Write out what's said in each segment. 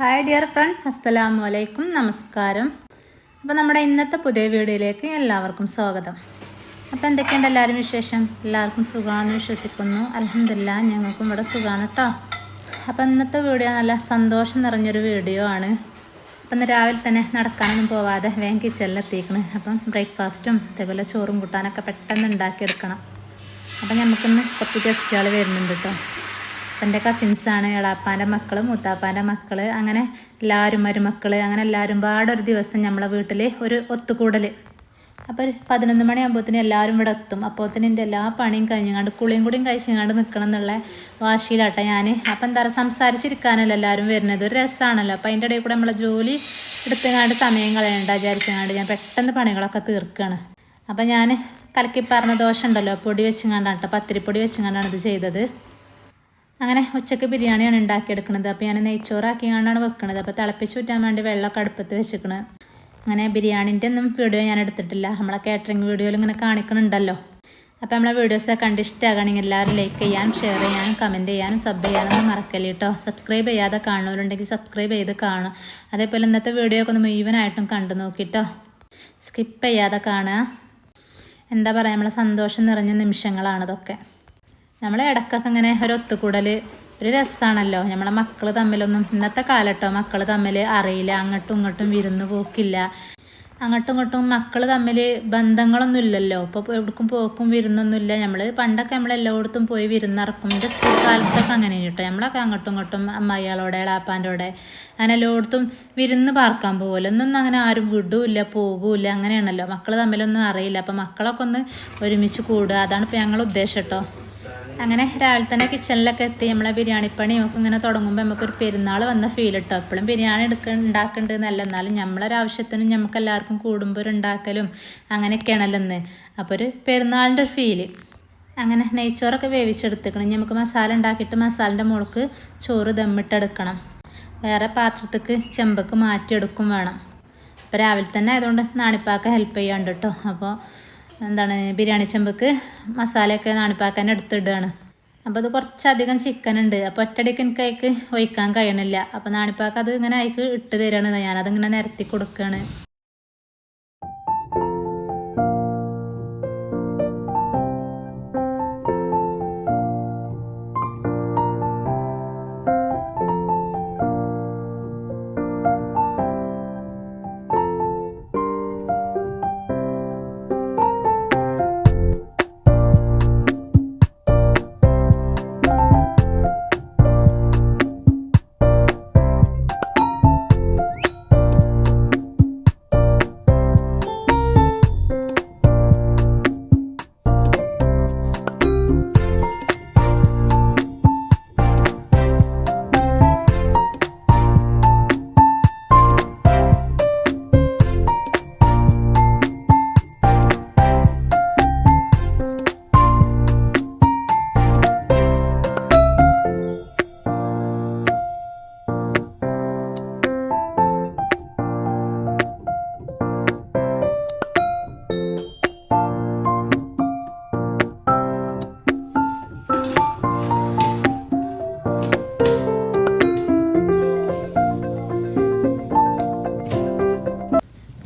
Hi dear friends അസ്സലാമു അലൈക്കും നമസ്കാരം അപ്പോൾ നമ്മുടെ ഇന്നത്തെ പുതിയ വീഡിയോയിലേക്ക് എല്ലാവർക്കും സ്വാഗതം. അപ്പോൾ എന്തൊക്കെയുണ്ട് എല്ലാവരും വിശേഷം? എല്ലാവർക്കും സുഖമാണെന്ന് വിശ്വസിക്കുന്നു. അലഹമില്ല ഞങ്ങൾക്കും ഇവിടെ സുഖമാണ് കേട്ടോ അപ്പോൾ ഇന്നത്തെ വീഡിയോ നല്ല സന്തോഷം നിറഞ്ഞൊരു വീഡിയോ ആണ്. അപ്പം ഇന്ന് രാവിലെ തന്നെ നടക്കാനൊന്നും പോവാതെ വേഗം കിച്ചണിൽ എത്തിക്കണ് അപ്പം ബ്രേക്ക്ഫാസ്റ്റും അതേപോലെ ചോറും കൂട്ടാനൊക്കെ പെട്ടെന്ന് ഉണ്ടാക്കിയെടുക്കണം. അപ്പം നമുക്കിന്ന് കുറച്ച് ഗസ്റ്റുകൾ വരുന്നുണ്ട് കേട്ടോ എന്റെ കസിൻസാണ് എളാപ്പാന്റെ മക്കൾ മൂത്താപ്പാന്റെ മക്കൾ അങ്ങനെ എല്ലാവരും മരുമക്കൾ അങ്ങനെ എല്ലാവരും പാടെ ഒരു ദിവസം നമ്മളെ വീട്ടിൽ ഒരു ഒത്തുകൂടൽ അപ്പോൾ ഒരു പതിനൊന്ന് മണിയാകുമ്പോഴത്തേന് എല്ലാവരും ഇവിടെ എത്തും. അപ്പോഴത്തേന് എന്റെ എല്ലാ പണിയും കഴിഞ്ഞങ്ങാണ്ട് കുളിയും കൂടിയും കഴിച്ചങ്ങാണ്ട് നിൽക്കണം എന്നുള്ള വാശിയിലാട്ടെ ഞാൻ അപ്പം എന്താ പറയുക സംസാരിച്ചിരിക്കാനല്ല എല്ലാവരും വരുന്നത്. ഒരു രസമാണല്ലോ അപ്പോൾ അതിന്റെ ഇടയിൽ കൂടെ നമ്മളെ ജോലി എടുത്തങ്ങാണ്ട് സമയം കളയണ്ട വിചാരിച്ചങ്ങാണ്ട് ഞാൻ പെട്ടെന്ന് പണികളൊക്കെ തീർക്കുകയാണ് അപ്പം ഞാൻ കലക്കി പറഞ്ഞ ദോശ ഉണ്ടല്ലോ പൊടി വെച്ചങ്ങാണ്ടാണ് കേട്ടോ പത്തിരിപ്പൊടി വെച്ചങ്ങാണ്ടാണ് ഇത് ചെയ്തത്. അങ്ങനെ ഉച്ചയ്ക്ക് ബിരിയാണിയാണ് ഉണ്ടാക്കിയെടുക്കുന്നത് അപ്പോൾ ഞാൻ നെയ്ച്ചോറാക്കിയാണ്ടാണ് വെക്കുന്നത് അപ്പോൾ തിളപ്പിച്ച് ഊറ്റാൻ വേണ്ടി വെള്ളമൊക്കെ അടുപ്പത്ത് വെച്ചിരിക്കുന്നത് അങ്ങനെ ബിരിയാണിന്റെ ഒന്നും വീഡിയോ ഞാൻ എടുത്തിട്ടില്ല. നമ്മളെ കാറ്ററിംഗ് വീഡിയോയിൽ ഇങ്ങനെ കാണിക്കണുണ്ടല്ലോ. അപ്പോൾ നമ്മളെ വീഡിയോസൊക്കെ കണ്ട് ഇഷ്ടമാകണമെങ്കിൽ എല്ലാവരും ലൈക്ക് ചെയ്യാനും ഷെയർ ചെയ്യാനും കമന്റ് ചെയ്യാനും സബ് ചെയ്യാനൊന്നും മറക്കല്ലേ കേട്ടോ സബ്സ്ക്രൈബ് ചെയ്യാതെ കാണുന്നവരുണ്ടെങ്കിൽ സബ്സ്ക്രൈബ് ചെയ്ത് കാണും അതേപോലെ ഇന്നത്തെ വീഡിയോ ഒക്കെ ഒന്ന് മുഴുവനായിട്ടും കണ്ടു നോക്കിട്ടോ സ്കിപ്പ് ചെയ്യാതെ കാണുക. എന്താ പറയുക നമ്മളെ സന്തോഷം നിറഞ്ഞ നിമിഷങ്ങളാണതൊക്കെ നമ്മൾ ഇടക്കൊക്കെ ഇങ്ങനെ ഒരു ഒത്തുകൂടൽ ഒരു രസമാണല്ലോ നമ്മളെ മക്കൾ തമ്മിലൊന്നും ഇന്നത്തെ കാലട്ടോ മക്കൾ തമ്മിൽ അറിയില്ല. അങ്ങോട്ടും ഇങ്ങോട്ടും വിരുന്ന് പോക്കില്ല. അങ്ങോട്ടും ഇങ്ങോട്ടും മക്കൾ തമ്മിൽ ബന്ധങ്ങളൊന്നും ഇല്ലല്ലോ. ഇപ്പോൾ എവിടേക്കും പോക്കും വിരുന്നൊന്നുമില്ല നമ്മൾ പണ്ടൊക്കെ നമ്മൾ എല്ലായിടത്തും പോയി വിരുന്നിറക്കും. എന്റെ സ്കൂൾ കാലത്തൊക്കെ അങ്ങനെ കേട്ടോ. നമ്മളൊക്കെ അങ്ങോട്ടും ഇങ്ങോട്ടും അമ്മയാളോടെ ഇളാപ്പാന്റെ അങ്ങനെ എല്ലായിടത്തും വിരുന്ന് പാർക്കാൻ പോകുമല്ലോ ഒന്നും അങ്ങനെ ആരും വിടൂല്ല പോകില്ല അങ്ങനെയാണല്ലോ. മക്കൾ തമ്മിലൊന്നും അറിയില്ല. അപ്പോൾ മക്കളൊക്കെ ഒന്ന് ഒരുമിച്ച് കൂടുക. അതാണ് ഇപ്പോൾ ഞങ്ങളുടെ ഉദ്ദേശം കേട്ടോ. അങ്ങനെ രാവിലെ തന്നെ കിച്ചണിലൊക്കെ എത്തി. നമ്മളെ ബിരിയാണി പണി നമുക്ക് ഇങ്ങനെ തുടങ്ങുമ്പോൾ നമുക്കൊരു പെരുന്നാൾ വന്ന ഫീൽ കിട്ടും എപ്പോഴും ബിരിയാണി എടുക്ക ഉണ്ടാക്കുന്നുണ്ട് എന്നല്ല എന്നാലും നമ്മളൊരാവശ്യത്തിനും നമുക്ക് എല്ലാവർക്കും കൂടുമ്പോൾ ഒരു ഉണ്ടാക്കലും അങ്ങനെയൊക്കെയാണല്ലോ ഇന്ന് അപ്പോൾ ഒരു പെരുന്നാളിന്റെ ഒരു ഫീൽ അങ്ങനെ നെയ്ച്ചോറൊക്കെ വേവിച്ചെടുത്തേക്കണം. നമുക്ക് മസാല ഉണ്ടാക്കിയിട്ട് മസാലന്റെ മുകൾക്ക് ചോറ് ദമ്മിട്ടെടുക്കണം. വേറെ പാത്രത്തേക്ക് ചെമ്പക്ക് മാറ്റിയെടുക്കും വേണം. അപ്പോൾ രാവിലെ തന്നെ ആയതുകൊണ്ട് നാണിപ്പാക്ക ഹെൽപ്പ് ചെയ്യാണ്ട് കേട്ടോ അപ്പോൾ എന്താണ് ബിരിയാണി ചെമ്പക്ക് മസാലയൊക്കെ നാണിപ്പാക്കാൻ എടുത്തിടുകയാണ് അപ്പോൾ അത് കുറച്ചധികം ചിക്കൻ ഉണ്ട്. അപ്പോൾ ഒറ്റടിക്ക് എനിക്ക് അതിക്ക് ഒഴിക്കാൻ കഴിയണില്ല. അപ്പോൾ നാണിപ്പാക്ക് അത് ഇങ്ങനെ അതിക്ക് ഇട്ട് തരികയാണ് ഞാനതിങ്ങനെ നിരത്തി കൊടുക്കുകയാണ്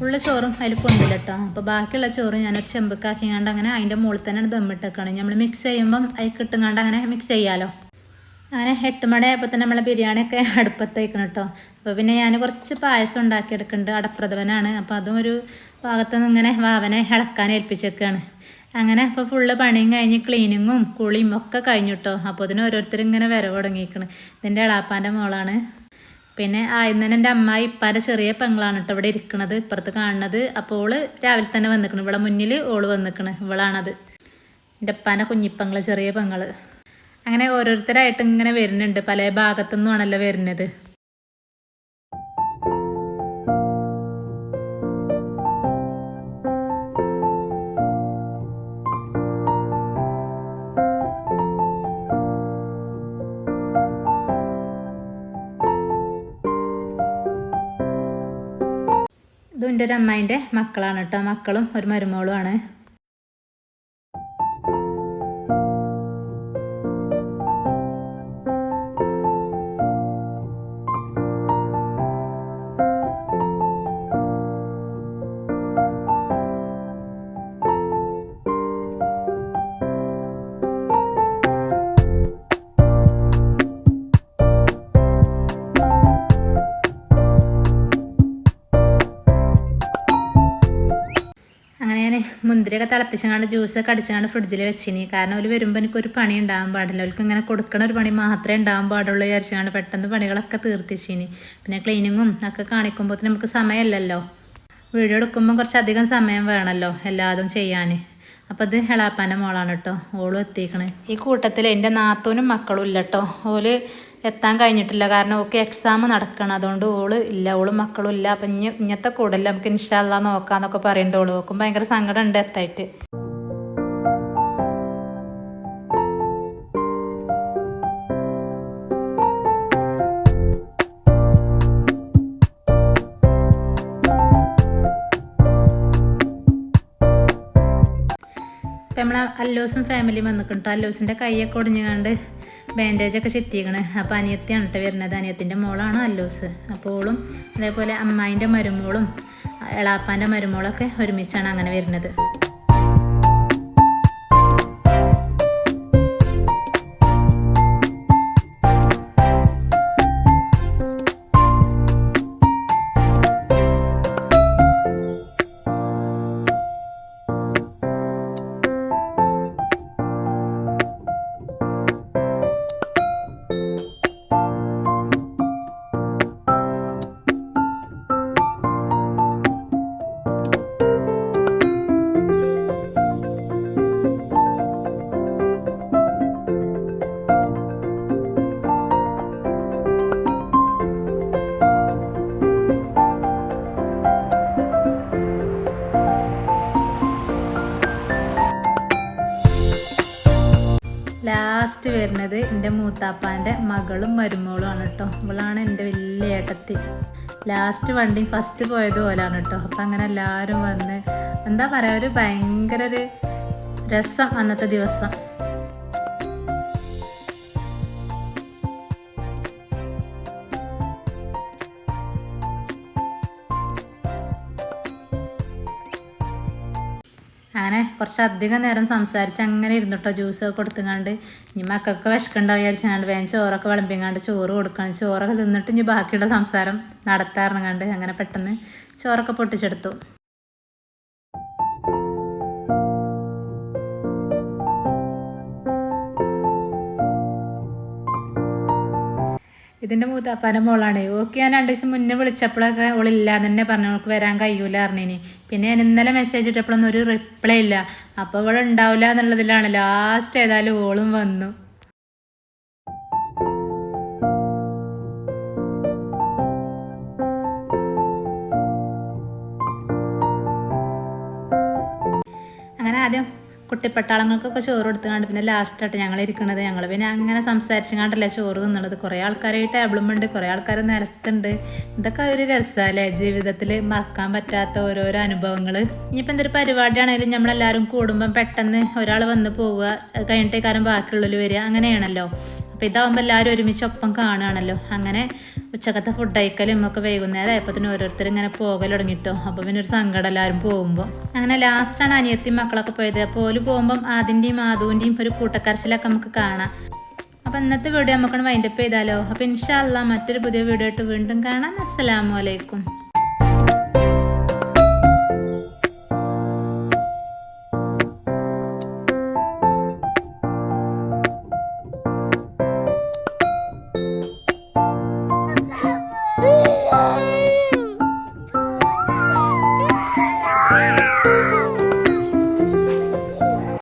ഉള്ള ചോറും അതിൽ കൊണ്ടില്ല കേട്ടോ അപ്പോൾ ബാക്കിയുള്ള ചോറ് ഞാനൊരു ചെമ്പക്കാക്കിങ്ങാണ്ട് അങ്ങനെ അതിന്റെ മുകളിൽ തന്നെ ദമ്മിട്ടേക്കാണ്. നമ്മൾ മിക്സ് ചെയ്യുമ്പം അതിൽ കിട്ടുങ്ങാണ്ട് അങ്ങനെ മിക്സ് ചെയ്യാമല്ലോ അങ്ങനെ എട്ട് മണിയായപ്പോൾ തന്നെ നമ്മളെ ബിരിയാണിയൊക്കെ അടുപ്പത്തേക്കണം കേട്ടോ അപ്പോൾ പിന്നെ ഞാൻ കുറച്ച് പായസം ഉണ്ടാക്കിയെടുക്കുന്നുണ്ട്. അടപ്രഥവനാണ് അപ്പോൾ അതും ഒരു ഭാഗത്ത് നിന്ന് ഇങ്ങനെ വാവനെ ഇളക്കാൻ ഏൽപ്പിച്ചേക്കാണ്. അങ്ങനെ അപ്പോൾ ഫുള്ള് പണിയും കഴിഞ്ഞ് ക്ലീനിങ്ങും കുളിയും ഒക്കെ കഴിഞ്ഞു കേട്ടോ അപ്പോൾ അതിന് ഓരോരുത്തർ ഇങ്ങനെ വരവ് തുടങ്ങിയിരിക്കണം ഇതിന്റെ എളാപ്പാന്റെ മോളാണ്. പിന്നെ ആയിരുന്നേനെ എന്റെ അമ്മായി ഇപ്പാന്റെ ചെറിയ പെങ്ങളാണ് കേട്ടോ ഇവിടെ ഇരിക്കണത് ഇപ്പുറത്ത് കാണുന്നത്. അപ്പോൾ ഓൾ രാവിലെ തന്നെ വന്നിക്കണം. ഇവിടെ മുന്നിൽ ഓൾ വന്നിക്കണ്. ഇവളാണത്. എന്റെ അപ്പാന്റെ കുഞ്ഞിപ്പങ്ങൾ ചെറിയ പെങ്ങൾ. അങ്ങനെ ഓരോരുത്തരായിട്ട് ഇങ്ങനെ വരുന്നുണ്ട്. പല ഭാഗത്തു നിന്നുമാണല്ലോ വരുന്നത്. ഇതും എന്റെ ഒരു അമ്മായിന്റെ മക്കളാണ് കേട്ടോ. മക്കളും ഒരു മരുമോളുമാണ് മുന്തിരിയൊക്കെ തിളപ്പിച്ചങ്ങാണ്ട് ജ്യൂസൊക്കെ അടിച്ചങ്ങാണ്ട് ഫ്രിഡ്ജിൽ വെച്ചിനി. കാരണം അവർ വരുമ്പോൾ എനിക്കൊരു പണി ഉണ്ടാകാൻ പാടില്ല. അവർക്ക് ഇങ്ങനെ കൊടുക്കണ ഒരു പണി മാത്രമേ ഉണ്ടാകാൻ പാടുള്ളൂ വിചാരിച്ചങ്ങാണ്ട് പെട്ടെന്ന് പണികളൊക്കെ തീർത്തിച്ചിനി. പിന്നെ ക്ലീനിങ്ങും ഒക്കെ കാണിക്കുമ്പോൾ നമുക്ക് സമയമല്ലല്ലോ. വീഡിയോ എടുക്കുമ്പോൾ കുറച്ചധികം സമയം വേണമല്ലോ എല്ലാതും ചെയ്യാൻ അപ്പോൾ ഇത് ഹെളാപ്പാന്റെ മോളാണ് കേട്ടോ. ഓളും എത്തിക്കണേ. ഈ കൂട്ടത്തിൽ എന്റെ നാത്തൂനും മക്കളും ഇല്ല കേട്ടോ. ഓൽ എത്താൻ കഴിഞ്ഞിട്ടില്ല. കാരണം ഓക്കെ എക്സാം നടക്കണം. അതുകൊണ്ട് ഓൾ ഇല്ല. ഓളും മക്കളും ഇല്ല. അപ്പം ഇനി ഇങ്ങനത്തെ കൂടല്ല നമുക്ക് ഇൻഷാല്ല നോക്കാന്നൊക്കെ പറയുന്നുണ്ട് ഓൾ നോക്കും ഭയങ്കര സങ്കടം ഉണ്ട് എത്തായിട്ട്. ഇപ്പം നമ്മളെ അല്ലോസും ഫാമിലിയും വന്നിട്ടുണ്ട് അല്ലോസിന്റെ കൈയൊക്കെ ഒടിഞ്ഞുകൊണ്ട് ബാൻഡേജൊക്കെ ചെത്തിയേക്കണ് അപ്പോൾ അനിയത്തിയാണ് കേട്ടോ വരുന്നത്. അനിയത്തിന്റെ മോളാണ് അല്ലൂസ്. അപ്പോൾ ഓളും അതേപോലെ അമ്മായിന്റെ മരുമോളും എളാപ്പാന്റെ മരുമോളൊക്കെ ഒരുമിച്ചാണ് അങ്ങനെ വരുന്നത്. ലാസ്റ്റ് വരുന്നത് എന്റെ മൂത്താപ്പാന്റെ മകളും മരുമകളും ആണ് കേട്ടോ. ഇവളാണ് എന്റെ വലിയ ഏട്ടത്തി. ലാസ്റ്റ് വണ്ടി ഫസ്റ്റ് പോയത് പോലാണ് കേട്ടോ. അപ്പം അങ്ങനെ എല്ലാവരും വന്ന് എന്താ പറയുക ഒരു ഭയങ്കര ഒരു രസം അന്നത്തെ ദിവസം. അങ്ങനെ കുറച്ചധികം നേരം സംസാരിച്ച് അങ്ങനെ ഇരുന്നിട്ടോ ജ്യൂസ് ഒക്കെ കൊടുത്തുങ്ങാണ്ട്. ഇനി മക്കൾക്ക് വിശക്കുണ്ടാവും വിചാരിച്ചാണ്ട് വേഗം ചോറൊക്കെ വിളമ്പിങ്ങാണ്ട് ചോറ് കൊടുക്കണം. ചോറൊക്കെ തിന്നിട്ട് ഇനി ബാക്കിയുള്ള സംസാരം നടത്താറുണ്ട് അങ്ങനെ പെട്ടെന്ന് ചോറൊക്കെ പൊട്ടിച്ചെടുത്തു. ഇതിന്റെ മൂത്താപ്പാന്റെ മോളാണ്. ഓക്കെ ഞാൻ രണ്ട് ദിവസം മുന്നേ വിളിച്ചപ്പോഴൊക്കെ ഓളില്ല തന്നെ പറഞ്ഞു അവൾക്ക് വരാൻ കഴിയൂല പറഞ്ഞിനി. പിന്നെ ഞാൻ ഇന്നലെ മെസ്സേജ് ഇട്ടപ്പോഴൊന്നും ഒരു റിപ്ലൈ ഇല്ല. അപ്പോൾ ഇവിടെ ഉണ്ടാവില്ല എന്നുള്ളതിലാണ് ലാസ്റ്റ് ഏതായാലും ഓളും വന്നു. കുട്ടിപ്പട്ടാളങ്ങൾക്കൊക്കെ ചോറ് കൊടുത്തുകൊണ്ട് പിന്നെ ലാസ്റ്റായിട്ട് ഞങ്ങൾ ഇരിക്കുന്നത് ഞങ്ങൾ പിന്നെ അങ്ങനെ സംസാരിച്ചുകൊണ്ടല്ലേ ചോറ് തിന്നുള്ളത് കുറേ ഈ ടേബിളുമുണ്ട് കുറേ ആൾക്കാർ നിലത്തുണ്ട്. ഇതൊക്കെ ഒരു രസമല്ലേ ജീവിതത്തിൽ മറക്കാൻ പറ്റാത്ത ഓരോരോ അനുഭവങ്ങൾ ഇനിയിപ്പോൾ എന്തൊരു പരിപാടിയാണെങ്കിലും നമ്മളെല്ലാവരും കൂടുമ്പം പെട്ടെന്ന് ഒരാൾ വന്ന് പോവുക കഴിഞ്ഞിട്ടേക്കാരം ബാക്കിയുള്ളവർ വരിക അങ്ങനെയാണല്ലോ. അപ്പോൾ ഇതാവുമ്പോൾ എല്ലാവരും ഒരുമിച്ച് ഒപ്പം കാണുകയാണല്ലോ. അങ്ങനെ ഉച്ചക്കത്തെ ഫുഡ് അയക്കലും ഒക്കെ വൈകുന്നേരം ആയപ്പോൾ ഓരോരുത്തർ ഇങ്ങനെ പോകൽ തുടങ്ങിട്ടോ. അപ്പോൾ പിന്നെ ഒരു സങ്കടം എല്ലാവരും പോകുമ്പോൾ അങ്ങനെ ലാസ്റ്റാണ് അനിയത്തിയും മക്കളൊക്കെ പോയത്. അപ്പോൾ ഓൽ പോകുമ്പം ആദിന്റെയും മാധുവിന്റെയും ഒരു കൂട്ടക്കരച്ചിലൊക്കെ നമുക്ക് കാണാം. അപ്പോൾ ഇന്നത്തെ വീഡിയോ നമുക്കൊന്ന് വൈൻഡപ്പ് ചെയ്താലോ. അപ്പോൾ ഇൻഷാല്ല മറ്റൊരു പുതിയ വീഡിയോ ആയിട്ട് വീണ്ടും കാണാം. അസ്സലാമു അലൈക്കും.